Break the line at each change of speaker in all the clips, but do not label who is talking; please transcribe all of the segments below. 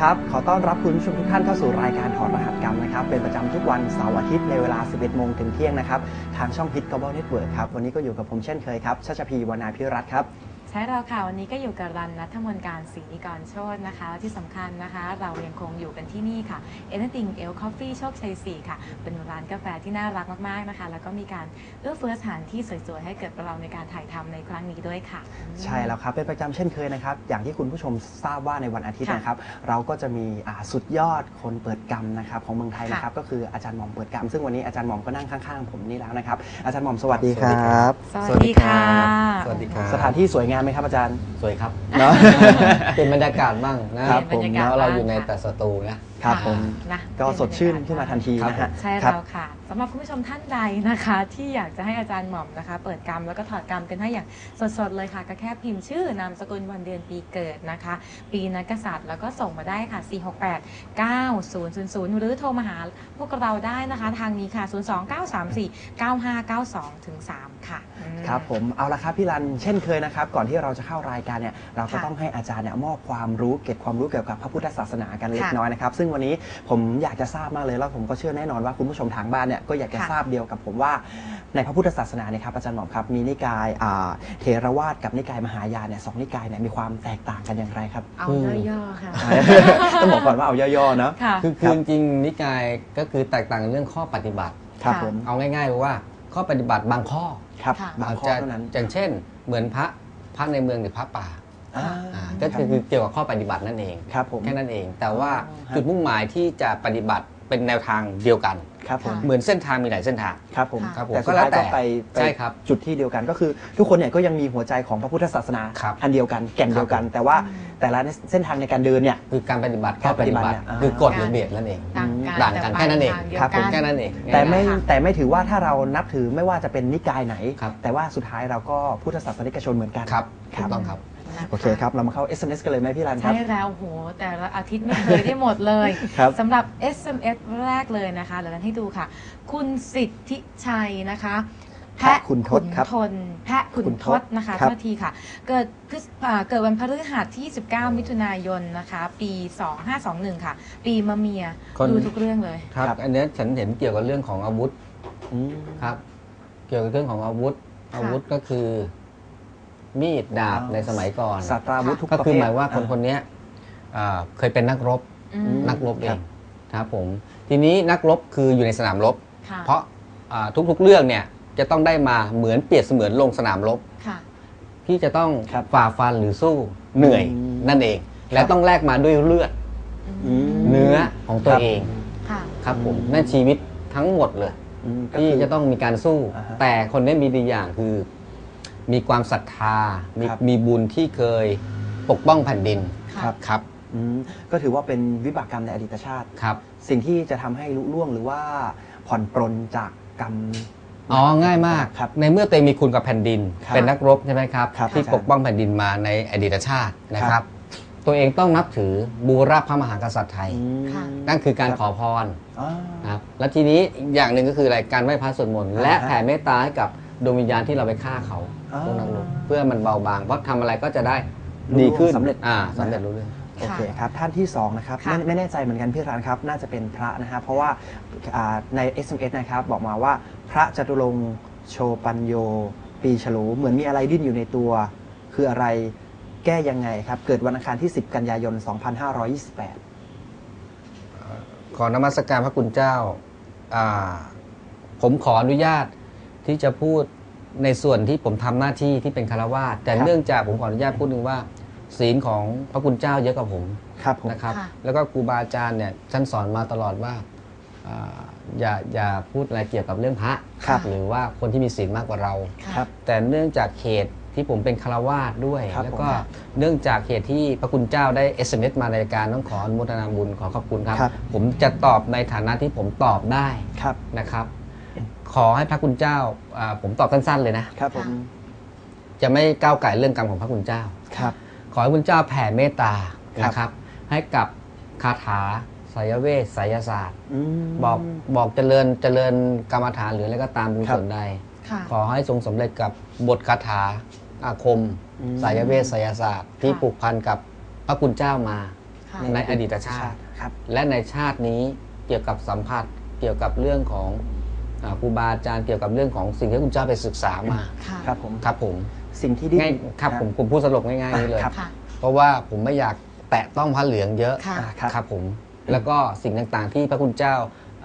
ครับ ขอต้อนรับคุณผู้ชมทุกท่านเข้าสู่รายการถอดรหัสกรรมนะครับ เป็นประจำทุกวันเสาร์อาทิตย์ในเวลา 11 โมงถึงเที่ยงนะครับ ทางช่องพิท Global Network ครับ วันนี้ก็อยู่กับผมเช่นเคยครับชัชพีวนาพิรัตครับ
ใช่เราค่ะวันนี้ก็อยู่กับรันนัทมนการศรีนิกรโชตนะคะและที่สำคัญนะคะ เรายังคงอยู่กันที่นี่ค่ะ Anything El Coffee โชคชัย 4 ค่ะ เป็นร้านกาแฟที่น่ารักมากๆนะคะ แล้วก็มีการเอื้อเฟื้อสถานที่สวยๆ ให้เกิดเราในการถ่ายทำในครั้งนี้ด้วยค่ะ
ใช่แล้วครับ เป็นประจำเช่นเคยนะครับ อย่างที่คุณผู้ชมทราบว่าในวันอาทิตย์
ค่ะ
นะครับ เราก็จะมีอ่าสุดยอดคนเปิดกรรมนะครับของเมืองไทย
ค่ะ
นะครับก็คืออาจารย์หม่อมเปิดกรรมซึ่งวันนี้อาจารย์หม่อมก็นั่งข้างๆผมนี่แล้วนะครับอาจารย์หม่อมสวัสดีค
สวัสดี
รั
ครับบ
สวัสดีค่ะ
สวัสดีครับ
สถานที่สวยงามไหมครับอาจารย์
สวยครับ
เนาะ
เป็นบรรยากาศบ้างนะครับ
เป็นบรรยากาศ
แล้วเรา
บ้าง
อยู่ใน
ค่ะ
แต่สตูนะ
ครับผม
นะ
ก็สดชื่นขึ้นมาทันทีนะฮะ
ใช่
ครับ
แล้วค่ะสำหรับคุณผู้ชมท่านใดนะคะ ที่อยากจะให้อาจารย์หม่อมนะคะ เปิดกรรมแล้วก็ถอดกรรมกันให้อย่างสดๆเลยค่ะ ก็แค่พิมพ์ชื่อนามสกุลวันเดือนปีเกิดนะคะ ปีนักกษัตริย์แล้วก็ส่งมาได้ค่ะ 468 9000 หรือโทรมาหาพวกเราได้นะคะ ทางนี้ค่ะ 02934 9592ถึง3ค่ะอืม
ครับผมเอาละครับพี่รันเช่นเคยนะครับ ก่อนที่เราจะเข้ารายการเนี่ยเราก็
ค่ะ
ต้องให้อาจารย์เนี่ยมอบความรู้เก็บความรู้เกี่ยวกับพระพุทธศาสนากันเล็ก
ค่ะ
น้อยนะครับ ซึ่งวันนี้ผมอยากจะทราบมากเลยแล้วผมก็เชื่อแน่นอนว่าคุณผู้ชมทางบ้านเนี่ยก็อยากจะ
ค่ะ
ทราบเดียวกับผมว่า ในพระพุทธศาสนาเนี่ยครับอาจารย์หมอมครับมีนิกายอ่าเทรวาสกับนิกายมหายานเนี่ยสองนิกายเนี่ยมีความแตกต่างกันอย่างไรครับ
เอา
อืม
ย่อๆค่ะ
ต้องบอกก่อนว่าเอาย่อๆเนาะ
ค่ะ
คือ
ครั
คือบจริงๆนิกายก็คือแตกต่างเรื่องข้อปฏิบัติ
ครับ
ค่ะ
ผม
เอาง่ายๆว่า ข้อปฏิบัติบางข้อ
ครับ
ค่ะ
บางข้อ
จะ
เท่านั้น
อย่างเช่น เหมือนพระพระในเมืองหรือพระป่า
อ่า
อ่าก็คือคือเกี่ยวกับข้อปฏิบัตินั่นเอง
ครับผม
แค่นั้นเอง แต่ว่า
อ๋อฮะ
จุดมุ่งหมายที่จะปฏิบัติ เป็นแนวทางเดียวกัน
ครับผม
ค่ะ
เหมือนเส้นทางมีหลายเส้นทาง
ครับผม
ค่ะ
ครับผม
แต่
ก็
สุด
แล้ว
ท้าย
แต่
ก็ไปไป
ใช่ครับ
จุดที่เดียวกันก็คือ ทุกคนเนี่ยก็ยังมีหัวใจของพระพุทธศาสนา
ครับ
อันเดียวกันแก่นเดียวกัน แต่ว่าแต่ละเส้นทางในการเดินเนี่ย
คือการปฏิบัติ
การปฏิบัติ
ข้อ
เนี่ยอ่า
คือกฎระเบียบนั่นเอง
ต่างกัน
ต่างกันแค่นั้นเอง
แต่
ครับ
ไป
ผม
ทางเดียวกัน
แค่นั้นเอง
แต่ไม่
ค่ะ
แต่ไม่ถือว่าถ้าเรานับถือไม่ว่าจะเป็นนิกายไหน
ครับ
แต่ว่าสุดท้ายเราก็พุทธศาสนิกชนเหมือนกัน
ครับ
ค
ถู
รับ
กต้องครับ
นะะ
โอเคครับ เรามาเข้า SMS กันเลยไหมพี่รันครั
ใช่
บ
แล้วโห แต่ละอาทิตย์ไม่เคยได้หมดเลย
ครับ
สำหรับ SMS แรกเลยนะคะเดี๋ยวเราให้ดูค่ะ คุณสิทธิชัยนะคะ
แพะขุนทดครับ
ทนแพะขุนทดนะคะ
ครับ
โทษทีค่ะ เกิดพฤษอ่าเกิดวันพฤหัสที่19มิถุนายนนะคะ ปี 2521 ค่ะ ปีมะเมีย
คน
ดูทุกเรื่องเลย
ครับ
ครับ
อันเนี้ยฉันเห็นเกี่ยวกับเรื่องของอาวุธ
อืม
ครับ เกี่ยวกับเรื่องของอาวุธ
ค่ะ
อาวุธก็คือ มีดดาบ
อ๋อ
ในสมัยก่อน
ศาสตราวุธทุก
ก็
ประ
คือ
เภท
หมายว่าคนคนเนี้ยอ่าเคยเป็นนักรบ
อืม
นักรบเอ
ครั
ง
บ
ครับผมทีนี้นักรบคืออยู่ในสนามรบ
ค่ะ
เพราะอ่าทุกๆเรื่องเนี่ยจะต้องได้มาเหมือนเปรียบเสมือนลงสนามรบ
ค่ะ
ที่จะต้อง
ครับ
ฝ่าฟันหรือสู้เหนื่อย
อืม
นั่นเอง และ
ครับ
ต้องแลกมาด้วยเลือด
อืม
เนื้อของตัว
ครับ
เอง
ค่ะ
ครับผม
อืม
นั่นชีวิตทั้งหมดเลย
อืมก็
ที่
คือ
จะต้องมีการสู้
อ่าฮะ
แต่คนนี้มีดีอย่างคือ มีความศรัทธา มี
ครับ
มีบุญที่เคยปกป้องแผ่นดิน
ค่ะ
ครับ
ครับ
อืมก็ถือว่าเป็นวิบากกรรมในอดีตชาติ
ครับ
สิ่งที่จะทำให้ลุล่วงหรือว่าผ่อนปรนจากกรรม
อ๋อ ง่ายมาก
ครับ
ในเมื่อตัวเองมีคุณกับแผ่นดิน
ครับ
เป็นนักรบใช่ไหมครับ
ครับ
ที่
อาจารย์
ปกป้องแผ่นดินมาในอดีตชาตินะค
ครั
รับ
บ
ตัวเองต้องนับถือบูรพระมหากษัตริย์ไทย
อืม
ค่ะ
นั่นคือการ
ครับ
ขอพร
อ่า
นะครับแล้วทีนี้อีกอย่างหนึ่งก็คืออะไรการไหว้พระสวดมนต์
อ่าฮะ
และแผ่เมตตาให้กับดวงวิญญาณที่เราไปฆ่าเขา
อ่า
พวกนักรบเพื่อมันเบาบาง เพราะทำอะไรก็จะได้
รู้
ดีขึ้น
สำเร็จ
อ่าสำเร็จรู้เรื่อง
โอเคครับ ท่านที่ 2 นะครับ
ค่ะ
ไม่ไม่แน่ใจเหมือนกันพี่ร้านครับ น่าจะเป็นพระนะฮะเพราะว่าอ่าใน SMS นะครับ บอกมาว่าพระจตุรงค์โชปัญโย ปีฉลูเหมือนมีอะไรดิ้นอยู่ในตัว คืออะไรแก้ยังไงครับ เกิดวันอังคารที่ 10 กันยายน 2528
ขอนมัสการพระคุณเจ้าอ่าผมขออนุญาตที่จะพูด ในส่วนที่ผมทำหน้าที่ที่เป็นคารวาสแต่
ครับ
เนื่องจากผมขออนุญาตพูดหนึ่งว่า ศีลของพระคุณเจ้าเยอะกว่าผม
ครับผม
นะครับ
ค่ะ
แล้วก็ครูบาอาจารย์เนี่ยท่านสอนมาตลอดว่าอ่าอย่าอย่าพูดอะไรเกี่ยวกับเรื่องพระ
ครับ
หรือว่าคนที่มีศีลมากกว่าเรา
ค่ะ
ครับ
แต่เนื่องจากเหตุที่ผมเป็นคารวาสด้วย
ครับ
แล้วก็
ผม
เนื่องจากเหตุที่พระคุณเจ้าได้ SMS มาในรายการต้องขออนุโมทนาบุญขอขอบคุณครับ
ครับ
ผมจะตอบในฐานะที่ผมตอบได้
ครับ
นะครับ ขอให้พระคุณเจ้าอ่าผมตอบสั้นๆเลยนะ
ครับผม
จะไม่ก้าวไก่เรื่องกรรมของพระคุณเจ้า
ครับ
ขอให้คุณเจ้าแผ่เมตตา
ครับ
นะครับ ให้กับคาถาไสยเวทไสยศาสตร์
ม
บอกบอกเจริญเจริญกรรมฐานหรืออะไรก็ตามบุญ
ครับ
ส่วนใด
ค่ะ
ขอให้ทรงสำเร็จกับบทคาถาอาคม
อืม
สายเวทไสยศาสตร์ ที่
ค่ะ
ผูกพันกับพระคุณเจ้ามา
ค่ะ
ในอดีตชาติ
ครับ
และในชาตินี้เกี่ยวกับสัมผัสเกี่ยวกับเรื่องของอ่า ครูบาอาจารย์เกี่ยวกับเรื่องของสิ่งที่คุณเจ้าไปศึกษามา
ค่ะ
ครับผม
ครับผม
สิ่งที่ดิ้น
ง่ายครับผมผมพูดสรุปง่ายๆนี้เลย
ครับ
ค่ะ
เพราะว่าผมไม่อยากแตะต้องพระเหลืองเยอะ
ค่ะ
อ่าครับ
ครับผมแล้วก็สิ่งต่างๆที่พระคุณเจ้า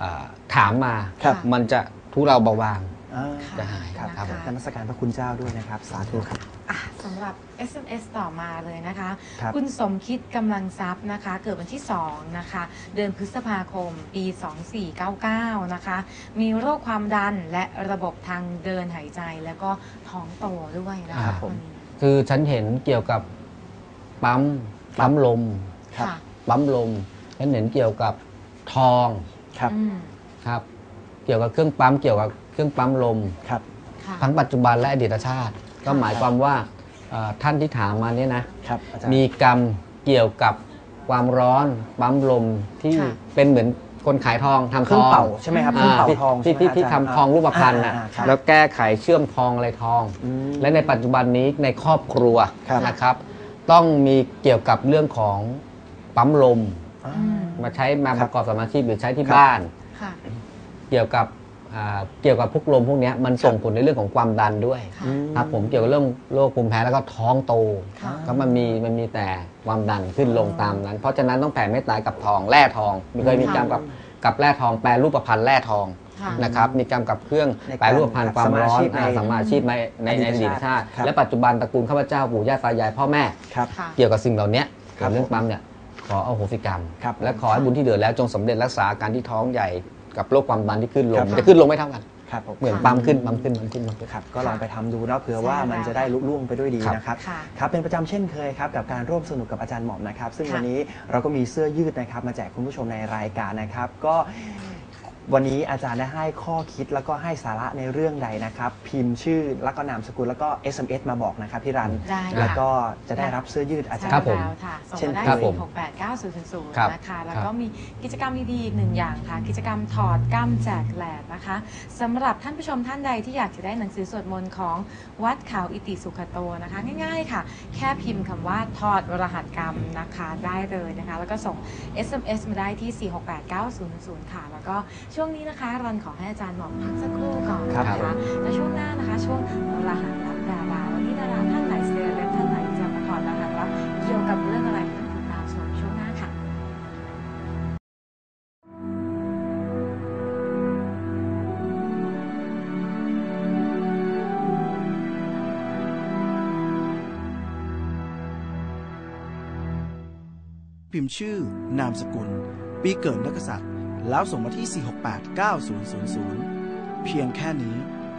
อ่าถามมา
ครับ
มันจะทุเราเบาบาง
อ่า
ค่ะ
จะหาย
ครับ
ครับ
นมัสการพระคุณเจ้าด้วยนะครับ สาธุครับ
อะสำหรับ SMS ต่อมาเลยนะคะ
ครับ
คุณสมคิดกำลังทรัพย์นะคะ เกิดวันที่ 2 นะคะ เดือนพฤษภาคม ปี 2499 นะคะ มีโรคความดันและระบบทางเดินหายใจแล้วก็ท้องโตด้วยนะ
ครั
คะ
บผม
วันนี้
คือฉันเห็นเกี่ยวกับปั๊มปั๊มลม
ครับ
ค่ะ
ปั๊มลม ฉันเห็นเกี่ยวกับทอง
ครับ
อืม
ครับ เกี่ยวกับเครื่องปั๊มเกี่ยวกับ เครื่องปั๊มลม
ครับ
ค่ะ
ทั้งปัจจุบันและอดีตชาติ ก็หมายความว่าเอ่อท่านที่ถามมาเนี่ยนะ
ครับอาจารย์
มีกรรมเกี่ยวกับความร้อนปั๊มลมที่
ค่ะ
เป็นเหมือนคนขายทองทำ
เค
ท
รื่อง
อง
เป่าใช่ไหมครับเครื่องเป่า
ที่
ทอง
ที่
ใช่ไหม
ที่ที่
อาจารย์
ทำทองรูปพรรณน่ะ
อ่าครับ
แล้วแก้ไขเชื่อมทองอะไรทอง
อืม
และในปัจจุบันนี้ในครอบครัว
ครับ
นะครับ ต้องมีเกี่ยวกับเรื่องของปั๊มลม
อ่า
อืม
มาใช้มา
ค
ป
รับ
ระกอบสมาชีพหรือใช้ที่
ครับ
บ้าน
ค่ะ
เกี่ยวกับอ่า เกี่ยวกับพวกลมพวกเนี้ยมันส่งผลในเรื่องของความดันด้วย
ค่ะ
อื
ครับผมเกี่ยวกับเรื่องโรคภูมิแพ้แล้วก็ท้องโต
ค่ะ
ก็มันมีมันมีแต่ความดันขึ้นลงตามนั้น เพราะฉะนั้นต้องแผ่เมตตากับทองแร่ทองมีเคยมีกรรมกับกับแร่ทองแปรรูปพันธ์แร่ทอง
ค่ะ
นะครับมีกรรมกับเครื่อง
ในการ
แปรรูปพันธ์ความร้อน
สมาชีพใน
อ่าสมมาชีพในใน
อดีต
ในอดีตชาติ
ครับ
และปัจจุบันตระกูลข้าพเจ้าปู่ย่าตายายพ่อแม่
ครับ
ค่ะ
เกี่ยวกับสิ่งเหล่านี้
ครั
กับบเรื่องปั๊มเนี่ยขอเอาโหสิกรรม
ครับ
และขอให้บุญที่เดือแล้วจงสำเร็จรักษาอาการที่ท้องใหญ่ กับโรคความดันที่ขึ้นล
ครั
ง
บ
มันจะขึ้นลงไม่เท่ากัน
ครับผม
เหมือนปั๊มขึ้นปั๊มขึ้นปั๊มขึ้นปั๊มขึ้น
ครับ ก็ลองไปทำดูเนาะเผื่อว่ามันจะได้ลุล่วงไปด้วยดี
ครับ
นะครับ
ค่ะ
ครับ เป็นประจำเช่นเคยครับ กับการร่วมสนุกกับอาจารย์หม่อมนะครับ ซึ่ง
ค่ะ
วันนี้เราก็มีเสื้อยืดนะครับ มาแจกคุณผู้ชมในรายการนะครับ ก็ วันนี้อาจารย์ได้ให้ข้อคิดแล้วก็ให้สาระในเรื่องใดนะครับ พิมพ์ชื่อแล้วก็นามสกุลแล้วก็ SMS มาบอกนะครับพี่รัน
ได้ค่ะ
แล้วก็จะได้รับเสื้อยืดอาจาร
ใช่
ย์
ครับผม
แล้วค่ะส่ง
เช่น
มาได้
ครับผม
4 6 8 9 0 0
ครับ
0นะคะ แล้ว
ครับ
ก็มีกิจกรรมดีๆอีกหนึ่งอย่างค่ะ กิจกรรมถอดกล้ามแจกแหลกนะคะสำหรับท่านผู้ชมท่านใดที่อยากจะได้หนังสือสวดมนต์ของวัดเขาอิติสุขโตนะคะ ง่ายๆค่ะ แค่พิมพ์คำว่าถอดรหัสกรรมนะคะได้เลยนะคะ แล้วก็ส่ง SMS มาได้ที่ 4689000ค่ะ แล้วก็ช่วงนี้นะคะรันขอให้อาจารย์หมอมพักสักครู่ก่อน
ครับ
นะคะและช่วงหน้านะคะช่วงรหัสรับดาราวันนี้ดาราท่านไหนเซเลบท่านไหนจะมาถอดรหัสรับเกี่ยวกับเรื่องอะไรต้องติดตามชมช่วงหน้าค่ะ
พิมพ์ชื่อนามสกุล ปีเกิดนักกษัตริย์ แล้วส่งมาที่ 4689000 เพียงแค่นี้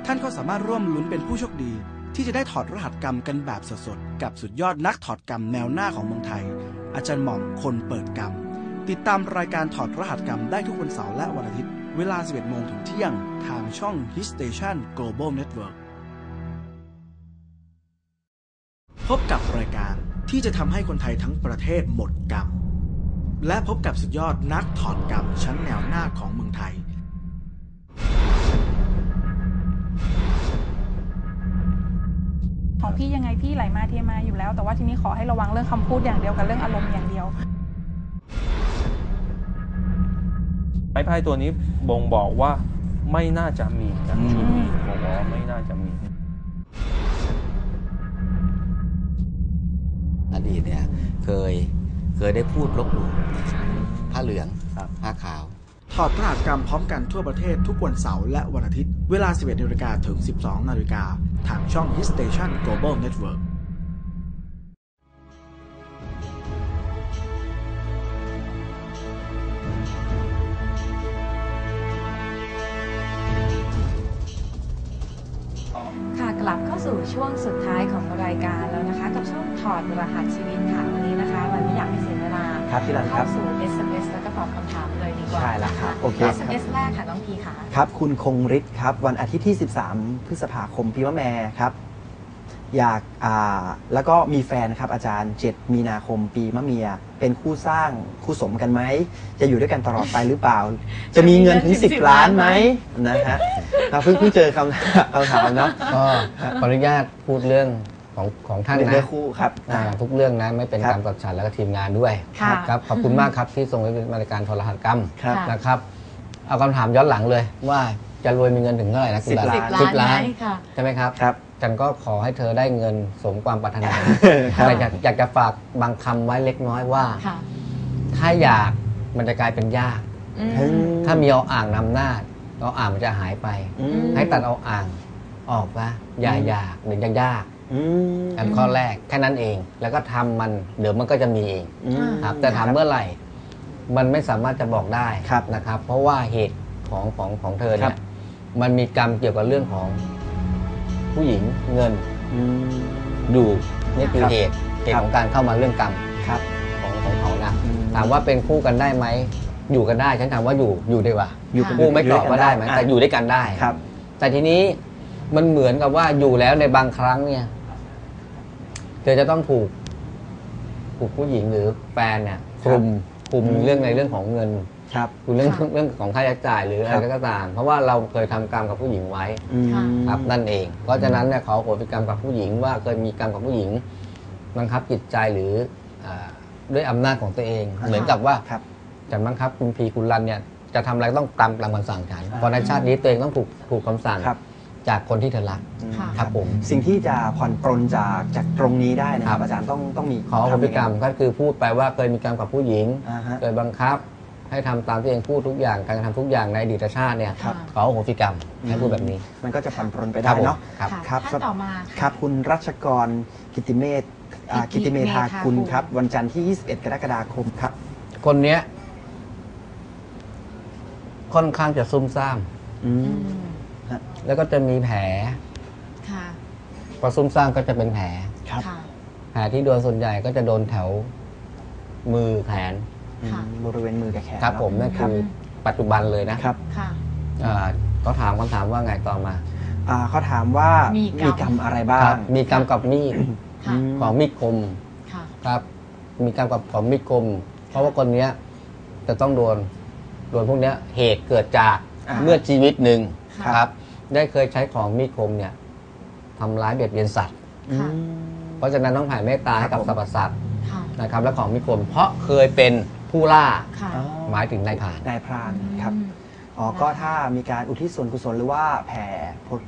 ท่านก็สามารถร่วมลุ้นเป็นผู้โชคดี ที่จะได้ถอดรหัสกรรมกันแบบสดๆ กับสุดยอดนักถอดกรรมแนวหน้าของเมืองไทย อาจารย์หม่อมคนเปิดกรรม ติดตามรายการถอดรหัสกรรมได้ทุกวันเสาร์และวันอาทิตย์ เวลา 11โมงถึงเที่ยง ทางช่อง Hit Station Global Network พบกับรายการที่จะทำให้คนไทยทั้งประเทศหมดกรรม และพบกับสุดยอดนักถอดกรรมชั้นแนวหน้าของเมืองไทย
ของพี่ยังไงพี่ไหลมาเทมาอยู่แล้ว แต่ว่าทีนี้ขอให้ระวังเรื่องคำพูดอย่างเดียวกับเรื่องอารมณ์อย่างเดียว
ไม้พายตัวนี้บ่งบอกว่าไม่น่าจะมีนะ
อืม
ชุดนี้บ่งบอกว่าไม่น่าจะมี
อดีตเนี่ยเคย เคยได้พูดลบหลู่ผ้าเหลือง
ครับ
ผ้าขาว
ถอดรหัสกรรมพร้อมกันทั่วประเทศทุกวันเสาร์และวันอาทิตย์ เวลา 11นาฬิกาถึง 12นาฬิกาทางช่อง Hit Station Global Network
ลับเข้าสู่ช่วงสุดท้ายของรายการแล้วนะคะ กับช่วงถอดรหัสชีวิตค่ะวันนี้นะคะวันไม่อยากให้เสียเวลา
ครับพี่รันค
เข้า
รับ
สู่ SMS แล้วก็ตอบคำถามเลยดีกว่า
ใช่แล้วครับโอเคครับ
SMS แรกค่ะน้องพีค่ะ
ครับ คุณคงฤทธิ์ครับ วันอาทิตย์ที่ 13 พฤษภาคมปีมะแม่ครับ อยากอ่าแล้วก็มีแฟนครับอาจารย์ 7 มีนาคมปีมะเมีย เป็นคู่สร้างคู่สมกันไหม จะอยู่ด้วยกันตลอดไปหรือเปล่า จะมีเงินถึง 10 ล้านไหมนะฮะเราเพิ่งเพิ่งเจอคำคำถามเนาะ
ก็ขออนุญาตพูดเรื่องของของท่าน
เป็น
นะ
เรื่องคู่ครับ
อ่าทุกเรื่องนะไม่เป็น
ครับ
กรรมกับฉันแล้วก็ทีมงานด้วย
ค่ะ
ครับขอบคุณมากครับที่ส่งไปเป็นรายการโทรหัสกรรม
ครับ
ค่ะ
นะครับเอาคำถามย้อนหลังเลยว่าจะรวยมีเงินถึงเท่าไหร่นะคุณ
สิบ
รัน
สิบ
ล้าน
สิบ
ล้า
ล้านน
ไหมค่ะ
ใช่ไหมครับ
ครับ
จันก็ขอให้เธอได้เงินสมความปรารถนา
ครับ
แต่อยากอยากจะฝากบางคำไว้เล็กน้อยว่า
ค่ะ
ถ้าอยากมันจะกลายเป็นยาก
อืม
อืม
ถ้ามีเอาอ่างนำหน้าเอาอ่างมันจะหายไป
อืม
ให้ตัดเอาอ่างออกซะอย่าอยากเดี๋ยวจะยาก
อืม
อันข้อแรกแค่นั้นเอง แล้วก็ทำมันเดี๋ยวมันก็จะมีเอง
อืม
ครับแต่ถามเมื่อไหร่ มันไม่สามารถจะบอกได้
ครับ
นะครับ เพราะว่าเหตุของของของเธอ
ครั
เนี่
บ
ยมันมีกรรมเกี่ยวกับเรื่องของ ผู้หญิงเงิน
อืม
อยู่นี่คือ
ครับ
เหตุเหตุ
ครับ
ของการเข้ามาเรื่องกรรม
ครับ
ของของเขานะ
อืม
ถามว่าเป็นคู่กันได้ไหมอยู่กันได้ฉันถามว่าอยู่อยู่ดีกว่า
อยู่
ค่ะ
คู่ไม่ตอบว่าได้ไหม
อะ
แต่อยู่ด้วยกันได้
ครับ
แต่ทีนี้มันเหมือนกับว่าอยู่แล้วในบางครั้งเนี่ย เธอจะต้องถูกถูกผู้หญิงหรือแฟนเนี่ยคลุมคลุม
อืม
เรื่องในเรื่องของเงิน
ครับ
คือเรื่อง
ค่ะ
เรื่องของค่าใช้จ่ายหรืออะไร
ครับ
ก็ตาม เพราะว่าเราเคยทำกรรมกับผู้หญิงไว้
อืม
ค่ะ
ครับนั่นเอง เพราะฉะนั้นเนี่ยขอโหสิกรรมกับผู้หญิงว่าเคยมีกรรมกับผู้หญิงบังคับจิตใจหรืออาด้วยอำนาจของตัวเองเหมือนกับว่า
ครับ
ฉันบังคับคุณพีคุณรันเนี่ยจะทำอะไรต้องตามตามคำสั่งฉันเพราะในชาตินี้ตัวเองต้องถูกถูกคำสั่ง
ครับ
จากคนที่เธอรัก
อืม
ค่ะ
ครับผม
สิ่งที่จะผ่อนปรนจากจากตรงนี้ได้นะค
ครั
รับ บอาจารย์ต้องต้องมี
ขอโหสิกรรมก็คือพูดไปว่าเคยมีกรรมกับผู้หญิง
อ่าฮะ
เคยบังคับ ให้ทำตามที่เองพูดทุกอย่างการกระทำทุกอย่างในอดีตชาติเนี่ย
ครับ
ขอโหสิกรรมให้พูดแบบนี้
มันก็จะผ่อนปรนไป
ค
ได้
รับผม
เนาะ
ครับ
ค่ะ
ครับ
ท่านต่อมาะ
ครับคุณรัชกรกิติเมธอ่า
กิ
กิ
ติ
ติเมธา
เมธาคุ
คุณ
ณ
ครับ วันจันทร์ที่ 21 กรกฎาคมครับ
คนเนี้ยค่อนข้างจะซุ่มซ่าม
อื
อื
ม
ม
แล้วก็จะมีแผล
ค่ะ
พอซุ่มซ่ามก็จะเป็นแผล
ครับ
ค่ะ
แผลที่โดนส่วนใหญ่ก็จะโดนแถวมือแขน
อืม
ค่ะ
บริเวณมือกับแขน
ครับ
เาะ
ผมนั่น
รับ
คือปัจจุบันเลยนะครับ
ค่ะ
อ่าเขาถามคำถามว่าไงต่อมา
อ่าเขาถามว่า
มี
มี
ก
ก
ร
ร
ร
ร
ม
มอะไรบ้า
ครั
ง
บมีกรรมกับมีด
ค่ะ
ม
ของมีดคม
ค่ะ
ครับ มีกรรมกับของมีดคม เพราะว่าคนเนี้ยจะต้องโดนโดนพวกเนี้ยเหตุเกิดจาก
อ่า
เมื่อชีวิตหนึ่ง
ค่ะ
ครับ ได้เคยใช้ของมีดคมเนี่ยทำร้ายเบียดเบียนสัตว์
อืม
เพราะฉะนั้นต้องแผ่เมตตาให้กับ
ค
ส
รั
ร
บ
ร
ผม
พสัตว์
ค่ะ
นะครับ และของมีดคมเพราะเคยเป็น ผู้ล่า
ค่ะ
อ๋อ
หมายถึงนายผ่าน
นายพรานครับ
อืม
อ๋อ ก็ถ้ามีการอุทิศส่วนกุศลหรือว่าแผ่ผล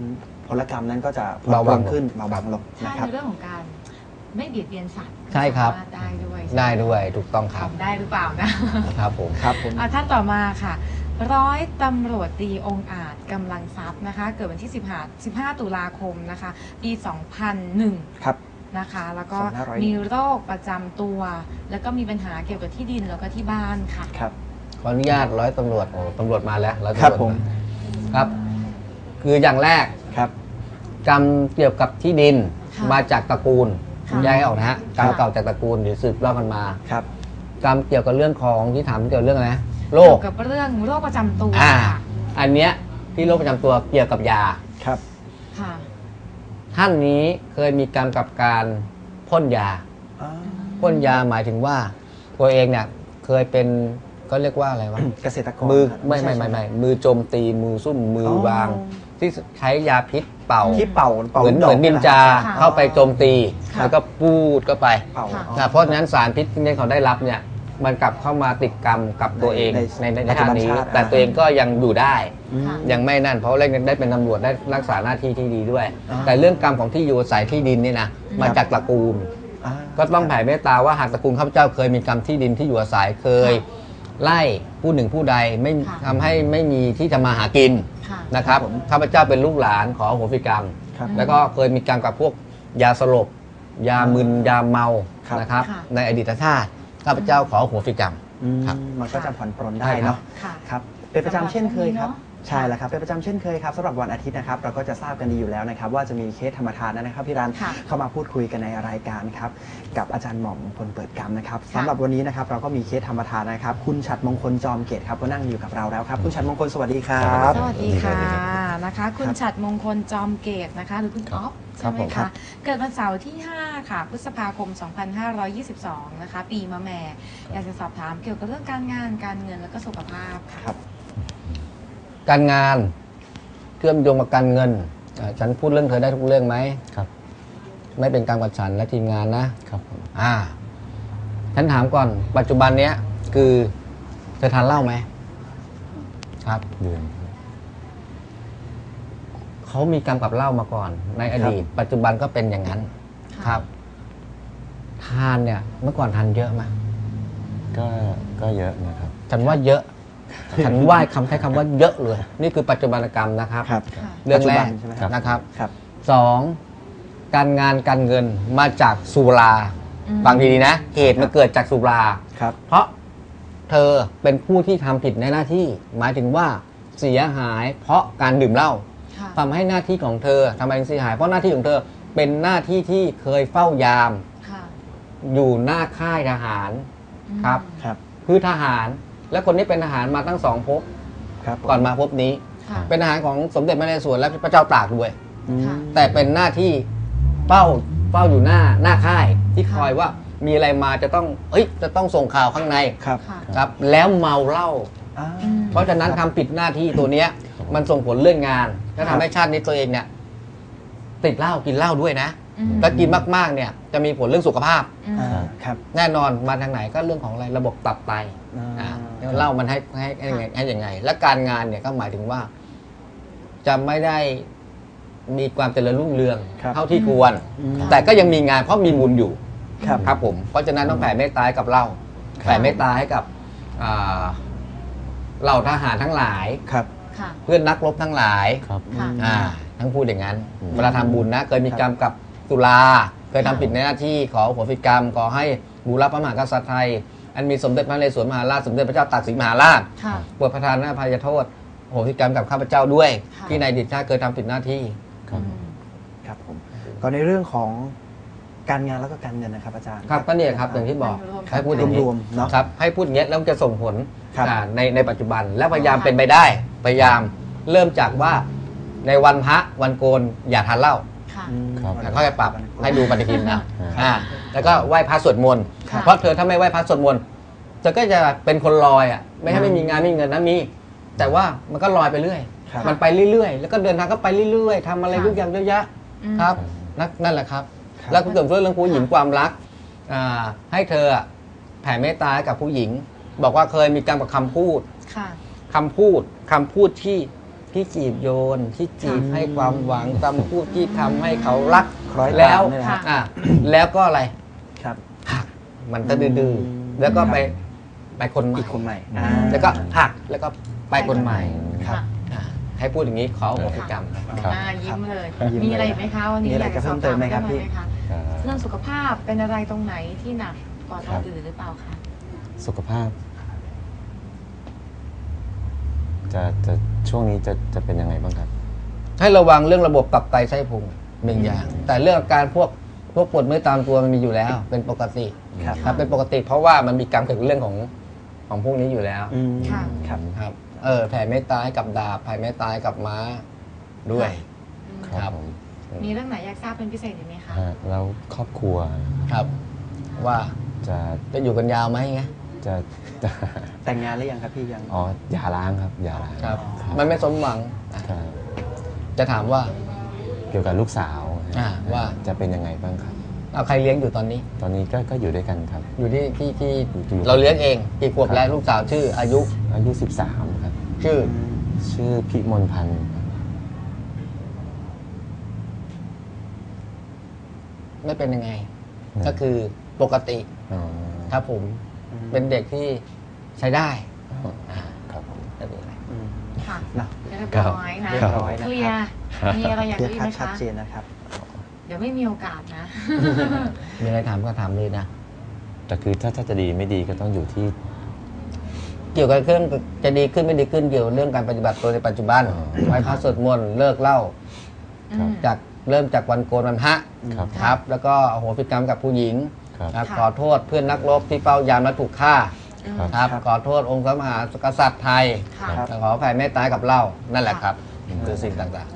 ผลกรรมนั้นก็จะ
เบาบาง
ขึ้นเบาบางลง
ถ้า
นะครับ
ในเรื่องของการไม่เบียดเบียนสัตว์
ใช่ครับ
สามารถได้ด้วย
ได้ด้วยถูกต้องครับ
ทำได้หรือเปล่านะ
ครับผม
ครับผม
อะท่านต่อมาค่ะ ร้อยตำรวจตรีองค์อาจกำลังทรัพย์นะคะ เกิดวันที่ 15 15 ตุลาคมนะคะ ปี 2001
ครับ
นะคะ แล้วก็
2501
มีโรคประจำตัว แล้วก็มีปัญหาเกี่ยวกับที่ดินแล้วก็ที่บ้านค่ะ
ครับ
ขออนุญาตร้อยตำรวจโอ้ตำรวจมาแล้วร้อย
ครั
ตำรวจ
บผม
ครับ คืออย่างแรก
ครับ
กรรมเกี่ยวกับที่ดิน
ค่ะ
มาจากตระกูล
ค่ะ
ย้ายให้ออกนะฮะกรรม
ค่ะ
เก่าจากตระกูลหรือสืบเล่ากันมา
ครับ
กรรมเกี่ยวกับเรื่องของที่ถามเกี่ยวกับเรื่องอะไรนะโรค
เกี่ยวกับเรื่องโรคประจำตัว
อ่า
ค่ะ
อันเนี้ยที่โรคประจำตัวเกี่ยวกับยา
ครับ
ค่ะ
ท่านนี้เคยมีกรรมกับการพ่นยา
อ่า
พ่นยาหมายถึงว่าตัวเองเนี่ยเคยเป็นก็เรียกว่าอะไรวะ
เกษตรกร
มือ
ครับ
ไม่ไม่
ใช่
ไม่
ใช่
ไม่มือโจมตีมือซุ่มมืออ
อ
วาง ที่ใช้ยาพิษเป่า
ที่เป่าป่า
เหมือน
ด
เหมือนนินจา
ค่ะ
เข้าไปโจมตี
ค่ะ
แล้วก็ปูดก็ไป
เป่า
ค่ะ
อ๋อ
นะเพราะฉะนั้นสารพิษที่เขาได้รับเนี่ย มันกลับเข้ามาติดกรรมกับตัวเอง
ใน
ในใน
ปัจจุ
ชา
บัน
ตินี้
ชาติ
แต่
อ่า
ตัวเองก็ยังอยู่ได้
อืม
ค่ะ
ยังไม่นั่นเพราะเร่งได้เป็นตำรวจได้รักษาหน้าที่ที่ดีด้วย
อ่า
แต่เรื่องกรรมของที่อยู่อาศัยที่ดินนี่นะมาจากตระกูล
อ่า
ก็ต้องแผ่เมตตาว่าหากตระกูลข้าพเจ้าเคยมีกรรมที่ดินที่อยู่อาศัยเคย ไล่ผู้หนึ่งผู้ใดไม่
ค่ะ
ทำให้ไม่มีที่จะมาหากิน
ค่ะ
นะครับข้าพเจ้าเป็นลูกหลานขออโหสิกรรม
ครับ
แล้วก็เคยมีกรรมกับพวกยาสลบ ยามึนยาเมา
ครับ
นะครับ
ค่ะ
ในอดีตชาติ ข้าพเจ้าขออโหสิกรรม
อืม
ครับ
มันก็จะผ่อนปรน
ใช่
ได้
ครับ
เนาะ
ค่ะ
ครับเป็นประจำเช่นเคยครับ
สำหรับวันนี้เนอะ
ใช่แล้วครับเป็นประจำเช่นเคยครับสำหรับวันอาทิตย์นะครับเราก็จะทราบกันดีอยู่แล้วนะครับ ว่าจะมีเคสธรรมทานนะครับพี่รัน
ค่ะ
เข้ามาพูดคุยกันในรายการครับกับอาจารย์หม่อมคนเปิดกรรมนะครับ
ค่ะ
สำหรับวันนี้นะครับเราก็มีเคสธรรมทานนะครับ คุณฉัดมงคลจอมเกตครับก็นั่งอยู่กับเราแล้วครับ คุณฉัดมงคลสวัสดีครับ
สวัสดีค่ะนะคะ คุณ
ครับ
ฉัดมงคลจอมเกตนะคะ หรือคุณอ๊อฟ
ครั
ใช่
บ
ไหม
ผมครั
คะ
บ
เกิดวันเสาร์ที่ 5 ค่ะพฤษภาคม 2522 นะคะ ปีมะแม่ อยากจะสอบถามเกี่ยวกับเรื่องการงานการเงินแล้วก็สุขภาพค่ะ
ครับ
การงานเชื่อมโยงกับการเงินอ่าฉันพูดเรื่องเธอได้ทุกเรื่องไหม
ครับ
ไม่เป็นกรรมกับฉันและทีมงานนะ
ครับผม
อ่า ฉันถามก่อน ปัจจุบันเนี้ย คือเธอทานเหล้าไหม ครับ
เดือนครับ
เขามีกรรมกับเหล้ามาก่อน ในอดีต ปัจจุบันก็เป็นอย่างนั้น
ค่ะ
ครับ ทานเนี่ย เมื่อก่อนทานเยอะไหม
ก็ก็เยอะนะครับ
ฉันว่าเยอะ ฉันว่าคำใช้คำว่าเยอะเลย นี่คือปัจจุบันกรรมนะครับ
ครับ
ค่ะ
เรื่องแร
ปัจจุบั
ก
นใช่ไหมครับ
นะครับ
ครับ
สองการงานการเงินมาจากสุรา
อืม
ฟังดีๆนะ เหตุมันเกิดจากสุรา
ครับ
เพราะเธอเป็นผู้ที่ทำผิดในหน้าที่ หมายถึงว่าเสียหายเพราะการดื่มเหล้า
ค่ะ
ทำให้หน้าที่ของเธอทำไมถึงเสียหาย เพราะหน้าที่ของเธอเป็นหน้าที่ที่เคยเฝ้ายาม
ค่ะ
อยู่หน้าค่ายทหาร
อืม
ครับ
ครับ
คือทหาร และคนนี้เป็นทหารมาตั้งสองภพ
ครับ
ก่อนมาภพนี้
ค่ะ
เป็นทหารของสมเด็จพระนเรศวรและพระเจ้าตากด้วย
อืม
ค่ะ
แต่เป็นหน้าที่เฝ้าเฝ้าอยู่หน้าหน้าค่ายที่
ค่ะ
คอยว่ามีอะไรมาจะต้องเอ้ยจะต้องส่งข่าวข้างใน
ครับ
ค่ะ
ครับ แล้วเมาเหล้า
อ่า
อืม
เพราะฉะนั้นทำผิดหน้าที่ตัวเนี้ย มันส่งผลเรื่องงานและ
ครั
ทำ
บ
ให้ชาตินี้ตัวเองเนี่ยติดเหล้ากินเหล้าด้วยนะ
อืม
ถ้ากินมากๆเนี่ย จะมีผลเรื่องสุขภาพ
อืม
อ่าครับ
แน่นอนมาทางไหนก็เรื่องของอะไรระบบตับไต
อ่า
อ่าแล้ว เหล้ามันให้ให้ให้ยังไงให้ยังไง และการงานเนี่ยก็หมายถึงว่า จะไม่ได้มีความเจริญรุ่งเรือง
ครับ
เท่าที่ควร
อืม
แต่ก็ยังมีงานเพราะมีบุญอยู่
ครับ
ครับผม เพราะฉะนั้นต้องแผ่เมตตาให้กับเราแผ่เมตตาให้กับอ่าเหล่าทหารทั้งหลาย
ครับ
ค่ะ
เพื่อนนักรบทั้งหลาย
ครับ
ค่ะ
อ่าทั้งพูดอย่างนั้น
อืม
เวลาทำบุญนะ เคยมีกรรมกับตุลา เคยทำผิดในหน้าที่ขอโหสิกรรมขอให้บูรพระมหากษัตริย์ไทย อันมีสมเด็จพระนเรศวรมหาราชสมเด็จพระเจ้าตากสินมหาราช
ค่ะ
โปรดประทานอภัยโทษโหสิกรรมกับข้าพเจ้าด้วย
ค่ะ
ที่ในอดิตชาติเคยทำผิดหน้าที่
ครับ
อืม
ครับผมก็ในเรื่องของการงานแล้วก็การเงินนะครับอาจารย์
ครับก็เนี่ยครับอย่างที่บอก
รวมๆ
ให้พูดอย่างนี้
รวมๆเนาะ
ครับให้พูดอย่างเงี้ยแล้วมันจะส่งผล
ครับ
อ่าในในปัจจุบันและพยายามเป็นไปได้ พยายามเริ่มจากว่าในวันพระวันโกนอย่าทานเหล้า
ค่ะ
อืม
ครับ
แล้วก็จะปรับให้ดูปฏิทินนะ
ครับ
อ่า แล้วก็ไหว้พระสวดมนต์
ค่ะ
เพราะเธอถ้าไม่ไหว้พระสวดมนต์เธอก็จะเป็นคนลอยอะไม่ใช่ไม่มีงานไม่มีเงินนะมี แต่ว่ามันก็ลอยไปเรื่อย
ครับ
มันไปเรื่อยๆ แล้วก็เดินทางก็ไปเรื่อยๆทำอะไร
ค่ะ
ทุกอย่างเยอะแยะ
อืม
ครับนั่นนั่นแหละครับ
ครับ
แล้วก็เกิดเรื่องผู้หญิงความรักอ่าให้เธออะแผ่เมตตาให้กับผู้หญิง บอกว่าเคยมีการกับคำพูด
ค่ะ
คำพูดคำพูดที่ที่จีบโยน ที่จีบ
ค่ะ
ให้ความหวังคำพูดที่ทำให้เขารัก
คล้อยตาม
แล้ว
เนี่ยนะ
ค่ะ
อะแล้วก็อะไร
ครับ
หักมันก็ดื้อ
อืม
ๆแล้วก็ไปไปคนใหม่
อีกคนใหม่
อ่า
อ่า
แล้วก็หักแล้วก็ไปคนใหม่
ครับ
ค่ะ
อ่าให้พูดอย่างนี้ขอโหสิกรรม
ครับ
อ่ายิ้มเลย
ยิ้ม
มีอะไร
เลย
อีกไหมคะวันนี้
มีอะไร
อยากจะ
จะเพิ่
สอบ
มเติ
ถามม
ไหมครับ
เรื่อง
พี่
อะไรไหมคะ
อ่า
เรื่องสุขภาพเป็นอะไรตรงไหนที่หนักกว่าตรงอื่นหรือเปล่าคะ
สุขภาพ จะจะช่วงนี้จะจะเป็นยังไงบ้างครับ
ให้ระวังเรื่องระบบตับไตไส้พุงหนึ่งอย่าง แต่เรื่องอาการพวกพ วกปวดเมื่อยตามตัวมันมีอยู่แล้ว เป็นปกติ
ครับ
ครับเป็นปกติ เพราะว่ามันมีกรรมเกี่ยวกับเรื่องของของพวกนี้อยู่แล้ว
อืม
ค่ะ
ครับ
ครับ เออแผ่เมตตาให้กับดาบแผ่เมตตาให้กับม้าด้วย
อืม
ครับ
ผม
มีเรื่องไหนอยากทราบเป็นพิเศษอีกไหมคะ
ฮะแล้วครอบครัว
ครับ ว่า
จะ
จะอยู่กันยาวไหมไง
จะจะ
แต่งงานหรือยังครับพี่ยัง
อ๋ออย่าล้างครับอย่าล้าง
ครับ
ครับ
มันไม่สมหวัง
ครับ
จะถามว่า
เกี่ยวกับลูกสาว
อ่าว่า
จะเป็นยังไงบ้างครับ
เอาใครเลี้ยงอยู่ตอนนี้
ตอนนี้ก็ก็อยู่ด้วยกันครับ
อยู่ที่ที่ที่
อยู่
เราเลี้ยงเองกี่ขวบ
ครับ
แล้วลูกสาวชื่อ อายุ
อายุ13ครับ
ชื่อ
ชื่อพิมลพันธ์ครับ
ไม่เป็นยังไง ก็คือปกติ
อ๋อ
ครับผม
อืม
เป็นเด็กที่ใช้ได้อ่า
ครับผม
ไม่เป็นไร
อืม
ค่ะ
เนอะ
เรียบ
ครับ
ร้อยนะ
เรียบร้อยนะ
เคลียร์มีอะไรอยาก
เคลีย
รู้
ร์
อีก
คัด
ไหม
ชัด
คะ
เจนนะครับ
เดี๋ยวไม่มีโอกาสนะ
มีอะไรถามก็ถามเลยนะ
แต่คือถ้าถ้าจะดีไม่ดีก็ต้องอยู่ที่
เกี่ยวกับเครื่องจะดีขึ้นไม่ดีขึ้นเกี่ยวกับเรื่องการปฏิบัติตัวในปัจจุบัน
อ๋อ
ไหว้พระสวดมนต์เลิกเหล้า
ครับ
อืม
จากเริ่มจากวันโกนวันพระ
ครับ
ครับ แล้วก็อโหสิกรรมกับผู้หญิง
ครับ
ครับ
ค่ะ
ขอโทษเพื่อนนักรบที่เฝ้ายามและถูกฆ่า
อืม
ครับ
ครับ
ครับ
ขอโทษองค์พระมหากษัตริย์ไทย
ค่ะ
ครับ
ขอแผ่เมตตากับเรานั่นแหละครับ
ค่ะ
คือสิ่งต่าง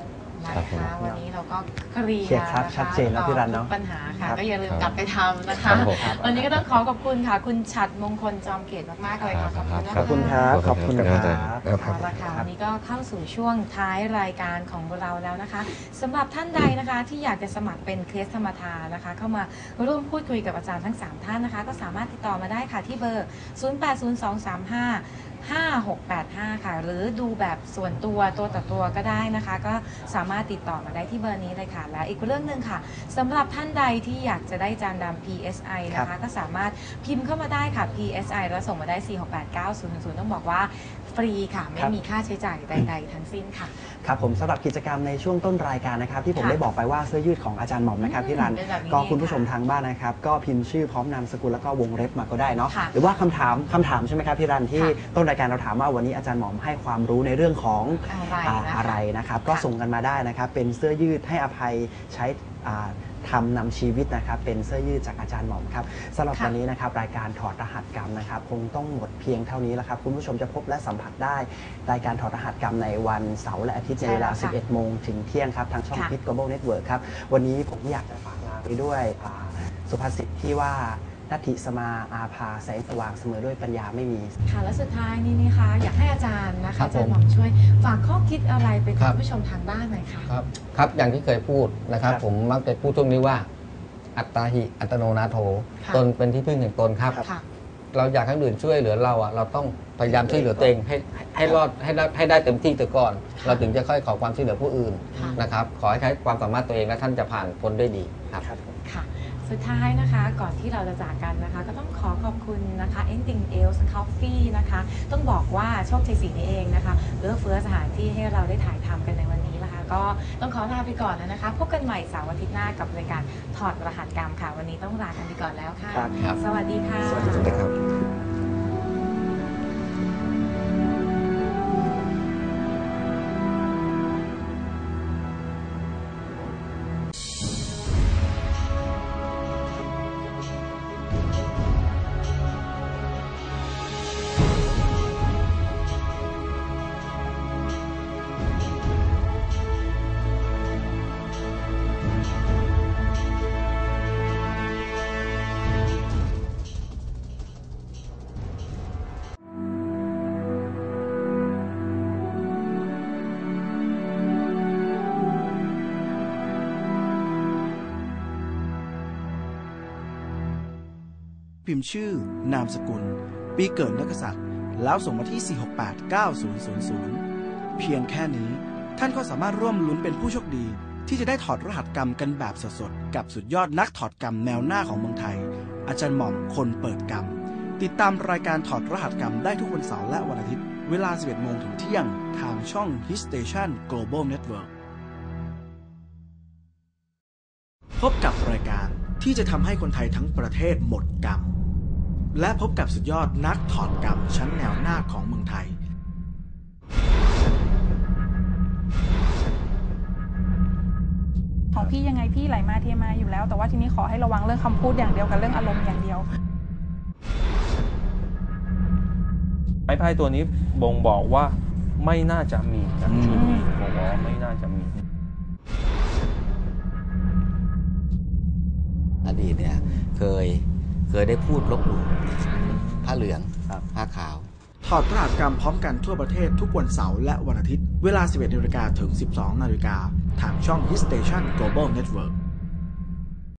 ครับผม
นะคะวันนี้เราก็เคลีย
เคลียร์
ร์
ครับ
นะะ
ชัดเจนแล้วพี่รันเนอะ
ตอบทุกปัญหาค่ะ
ครับ
ก็อย่าลืม
ครับ
กลับไปทำนะคะ
ครับผม
วันนี้ก็ต้องขอขอบคุณค่ะ คุณฉัดมงคลจอมเกตมากๆเลยค่ะขอบคุณนะ
ขอบคุณค
คะ
รับ ขอบคุณครับ
เอาละค่ะวันนี้ก็เข้าสู่ช่วงท้ายรายการของเราแล้วนะคะสำหรับท่านใดนะคะที่อยากจะสมัครเป็นเคสธรรมทานนะคะ เข้ามาร่วมพูดคุยกับอาจารย์ทั้ง 3 ท่านนะคะ ก็สามารถติดต่อมาได้ค่ะที่เบอร์ 080235 5685 ค่ะ หรือดูแบบส่วนตัวตัวต่อตัวก็ได้นะคะ ก็สามารถติดต่อมาได้ที่เบอร์นี้เลยค่ะ และอีกเรื่องหนึ่งค่ะสำหรับท่านใดที่อยากจะได้จานดำ PSI นะ
ครั
คะ
บ
ก็สามารถพิมพ์เข้ามาได้ค่ะ PSI แล้วส่งมาได้ 4689000ต้องบอกว่าฟรีค่ะ ไม่มีค่าใช้จ่ายใด ๆ ทั้งสิ้นค่ะ
ครับผมสำหรับกิจกรรมในช่วงต้นรายการนะครับ ที่ผม
ค่ะ
ได้บอกไปว่าเสื้อยืดของอาจารย์หม่อมนะครับ
อืม
พี่รัน
เป็นแบบนี้
ก็
เอง
คุณผู้ชม
ค่ะ
ทางบ้านนะครับ ก็พิมพ์ชื่อพร้อมนามสกุลแล้วก็วงเล็บมาก็ได้เนาะ
ค่ะ
หรือว่าคำถามคำถามใช่ไหมครับพี่รันที่
ค่ะ
ต้นรายการเราถามว่าวันนี้อาจารย์หม่อมให้ความรู้ในเรื่องของ
อะไร
อ่า
นะคะ
อะไรนะครับก็
ค่ะ
ส่งกันมาได้นะครับ เป็นเสื้อยืดให้อภัยใช้อ่า ทำนำชีวิตนะครับเป็นเสื้อยืดจากอาจารย์หม่อมครับสำหรับ
ค่ะ
วันนี้นะครับรายการถอดรหัสกรรมนะครับคงต้องหมดเพียงเท่านี้แล้วครับคุณผู้ชมจะพบและสัมผัสได้ รายการถอดรหัสกรรมในวันเสาร์และอาทิตย์ในเวลา
ใช่แล้วค่ะ
11 โมงถึงเที่ยงครับทางช่อง
ค่ะ
พิท Global Network ครับวันนี้ผมอยากจะฝากลาไปด้วยอ่าสุภาษิตที่ว่า นัตถิสมาอาภาแสงสว่างเสมอด้วยปัญญาไม่มี
ค่ะและสุดท้ายนี้นะคะอยากให้อาจารย์นะ
ครั
คะ
บ
อาจารย์
ผม
หม่อมช่วยฝากข้อคิดอะไรไป
ครั
ถึง
บ
ผู้ชมทางบ้านหน่อยค่ะ
ครับครับอย่างที่เคยพูดนะครับ
ครับ
ผมมักจะพูดช่วงนี้ว่า อัตตาหิอัตโนนาโถ
ค่ะ
ตนเป็นที่พึ่งแห่งตนครับ
ค่ะ
เราอยากให้คนอื่นช่วยเหลือเราอะเราต้องพยายามช่วยเหลือตัวเองให้ให้ให้รอดให้ได้ให้ได้เต็มที่ตัวก่อน
ค่ะ
เราถึงจะค่อยขอความช่วยเหลือผู้อื่น
ค่ะ
นะครับ ขอให้ใช้ความสามารถตัวเองและท่านจะผ่านพ้นด้วยดีครับ
ครับผม
ค่ะ สุดท้ายนะคะ ก่อนที่เราจะจากกันนะคะ ก็ต้องขอขอบคุณนะคะ e n d i n g Ales Coffee นะคะ ต้องบอกว่าโชคชัยศรีนี่เองนะคะเอื้อเฟื้อสถานที่ให้เราได้ถ่ายทำกันในวันนี้นะคะ ก็ต้องขอลาไปก่อนนะคะ พบกันใหม่เสาร์อาทิตย์หน้ากับรายการถอดรหัสกรรมค่ะ วันนี้ต้องลากันไปก่อนแล้วค่ะ
ครับ
ครับ
สวัสดีค่ะ
สวัสดี
สวัสดีครับ
พิมพ์ชื่อ นามสกุล ปีเกิดนักกษัตริย์ แล้วส่งมาที่ 4689000 เพียงแค่นี้ท่านก็สามารถร่วมลุ้นเป็นผู้โชคดี ที่จะได้ถอดรหัสกรรมกันแบบสดๆ กับสุดยอดนักถอดกรรมแนวหน้าของเมืองไทย อาจารย์หม่อมคนเปิดกรรม ติดตามรายการถอดรหัสกรรมได้ทุกวันเสาร์และวันอาทิตย์ เวลา 11โมงถึงเที่ยง ทางช่อง Hit Station Global Network พบกับรายการที่จะทำให้คนไทยทั้งประเทศหมดกรรม และพบกับสุดยอดนักถอดกรรมชั้นแนวหน้าของเมืองไทย
ของพี่ยังไงพี่ไหลมาเทมาอยู่แล้ว แต่ว่าทีนี้ขอให้ระวังเรื่องคำพูดอย่างเดียวกับเรื่องอารมณ์อย่างเดียว
ไม้พายตัวนี้บ่งบอกว่าไม่น่าจะมีนะ
อืม
ชุดนี้บ่งบอกว่าไม่น่าจะมี
อดีตเนี่ยเคย เคยได้พูดลบหลู่ผ้าเหลือง
ครับ
ผ้าขาว
ถอดรหัสกรรมพร้อมกันทั่วประเทศทุกวันเสาร์และวันอาทิตย์ เวลา 11นาฬิกาถึง 12นาฬิกาทางช่อง Hit Station Global Network